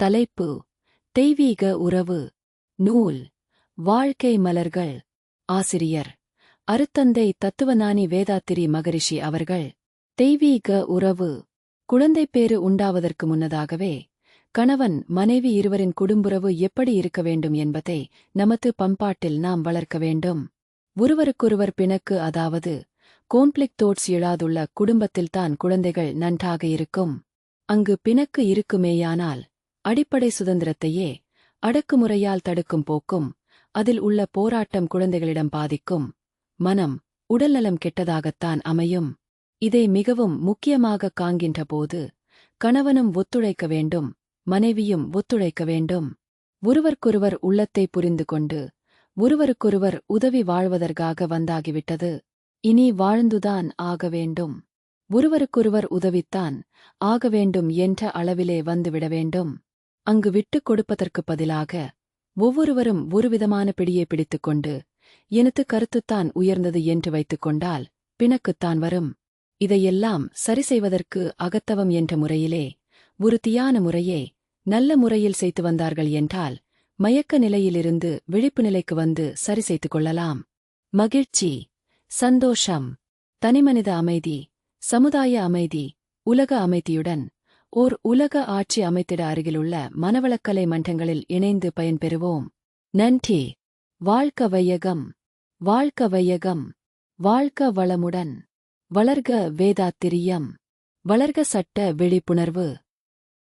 தலைப்பு தெய்வீக உறவு நூல் வாழ்க்கை மலர்கள் ஆசிரியர் அருத்தந்தை தத்துவஞானி வேதாத்திரி மகரிஷி அவர்கள் தெய்வீக உறவு குழந்தைப்பேறு உண்டாவதற்கு முன்னதாகவே கணவன் மனைவி இருவரின் குடும்புறவு எப்படி இருக்க வேண்டும் என்பதை நமது பண்பாட்டில் நாம் வளர்க்க வேண்டும். ஒருவருக்கொருவர் பிணக்கு அதாவது கோன்பிளிக் தோட்ஸ் எழாதுள்ள குடும்பத்தில்தான் குழந்தைகள் நன்றாக இருக்கும். அங்கு பிணக்கு இருக்குமேயானால் அடிப்படை சுதந்திரத்தையே அடக்குமுறையால் தடுக்கும் போக்கும் அதில் உள்ள போராட்டம் குழந்தைகளிடம் பாதிக்கும். மனம் உடல்நலம் கெட்டதாகத்தான் அமையும். இதை மிகவும் முக்கியமாக காண்கின்ற போது கணவனும் ஒத்துழைக்க வேண்டும் மனைவியும் ஒத்துழைக்க வேண்டும். ஒருவருக்கொருவர் உள்ளத்தை புரிந்து கொண்டு ஒருவருக்கொருவர் உதவி வாழ்வதற்காக வந்தாகிவிட்டது. இனி வாழ்ந்துதான் ஆக வேண்டும். ஒருவருக்கொருவர் உதவித்தான் ஆக வேண்டும் என்ற அளவிலே வந்துவிட வேண்டும். அங்கு விட்டுக் கொடுப்பதற்குப் பதிலாக ஒவ்வொருவரும் ஒருவிதமான பிடியை பிடித்துக்கொண்டு எனது கருத்துத்தான் உயர்ந்தது என்று வைத்துக் கொண்டால் பிணக்குத்தான் வரும். இதையெல்லாம் சரி செய்வதற்கு அகத்தவம் என்ற முறையிலே ஒரு தியான முறையே நல்ல முறையில் செய்து வந்தார்கள் என்றால் மயக்க நிலையிலிருந்து விழிப்பு நிலைக்கு வந்து சரி செய்து கொள்ளலாம். மகிழ்ச்சி சந்தோஷம் தனிமனித அமைதி சமுதாய அமைதி உலக அமைதியுடன் ஓர் உலக ஆட்சி அமைத்திட அருகிலுள்ள மனவளக்கலை மன்றங்களில் இணைந்து பயன்பெறுவோம். நன்றி. வாழ்க்க வையகம். வாழ்க்க வையகம். வாழ்க்க வளமுடன். வளர்க வேதாத்திரியம். வளர்க சட்ட விழிப்புணர்வு.